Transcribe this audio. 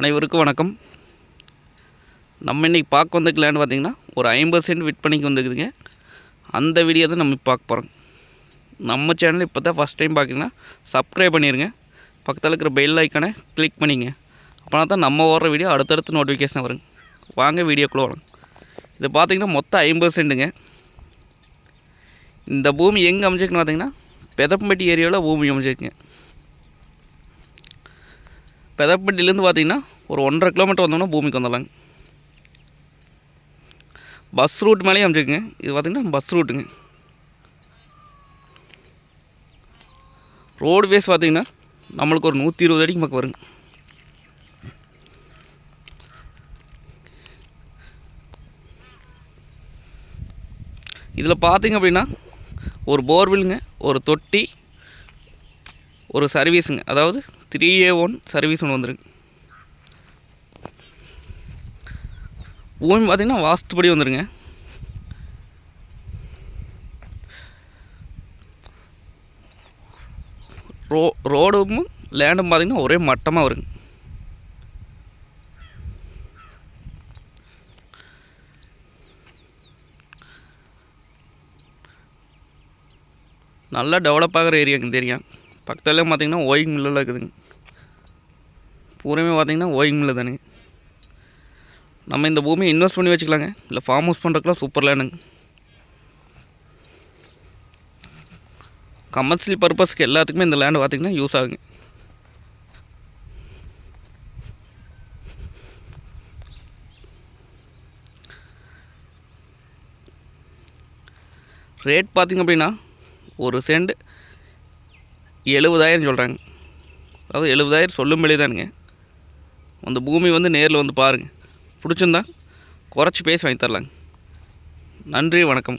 அனைவருக்கும் வணக்கம். நம்ம இன்றைக்கி பார்க்க வந்த லேண்ட் பார்த்திங்கன்னா ஒரு ஐம்பது சென்ட் விற்பனைக்கு வந்துருக்குதுங்க. அந்த வீடியோ தான் நம்ம பார்க்க போகிறோம் நம்ம சேனல் இப்போ தான் ஃபஸ்ட் டைம் பார்க்குறீங்கன்னா சப்ஸ்கிரைப் பண்ணிடுங்க பக்கத்தில் இருக்கிற பெல் ஐக்கானை கிளிக் பண்ணிங்க. அப்போனா தான் நம்ம ஓடுற வீடியோ அடுத்தடுத்து நோட்டிஃபிகேஷன் வருங்க வாங்க வீடியோக்குள்ளே வரும் இது பார்த்திங்கன்னா மொத்தம் ஐம்பது சென்ட்டுங்க இந்த பூமி எங்கே அமைச்சிருக்குன்னு பார்த்திங்கன்னா பெதப்பம்பட்டி ஏரியாவில் பூமி அமைச்சிருக்குங்க பெதப்பட்டிலேருந்து பார்த்தீங்கன்னா ஒரு ஒன்றரை கிலோமீட்டர் வந்தோம்னா பூமிக்கு வந்துடலாங்க. பஸ் ரூட் மேலேயும் அமைச்சிருக்குங்க இது பார்த்திங்கன்னா பஸ் ரூட்டுங்க. ரோடு வேஸ் பார்த்திங்கன்னா நம்மளுக்கு ஒரு நூற்றி இருபது அடிக்கு பக்கம் வருங்க. இதில் பார்த்திங்க அப்படின்னா ஒரு போர்வெல்லுங்க ஒரு தொட்டி ஒரு சர்வீஸுங்க. அதாவது த்ரீ ஏ ஒன் சர்வீஸ் ஒன்று வந்திருக்கு. பூமி பார்த்திங்கன்னா வாஸ்துபடி வந்துருங்க. ரோ ரோடும் லேண்டும் பார்த்திங்கன்னா ஒரே மட்டமாக வருங்க. நல்லா டெவலப் ஆகிற ஏரியாங்க தெரியும். பக்கத்துலேயே பார்த்தீங்கன்னா ஓயிங் மில்லில் இருக்குதுங்க. பூரமே பார்த்தீங்கன்னா ஓயிங் மில்லு தானுங்க. நம்ம இந்த பூமியை இன்வெஸ்ட் பண்ணி வச்சுக்கலாங்க. இல்லை ஃபார்ம் ஹவுஸ் பண்ணுறதுக்குலாம் சூப்பர் லேண்டுங்க கமர்ஷியல் பர்பஸ்க்கு எல்லாத்துக்குமே இந்த லேண்டு பார்த்திங்கன்னா யூஸ் ஆகுங்க. ரேட் பார்த்திங்க அப்படின்னா ஒரு சென்ட் எழுபதாயிரம் சொல்கிறாங்க அதாவது எழுபதாயிரம் சொல்லும் தானுங்க. அந்த பூமி வந்து நேரில் வந்து பாருங்கள் பிடிச்சிருந்தா குறைச்சி பேசி வாங்கி தரலாங்க. நன்றி வணக்கம்.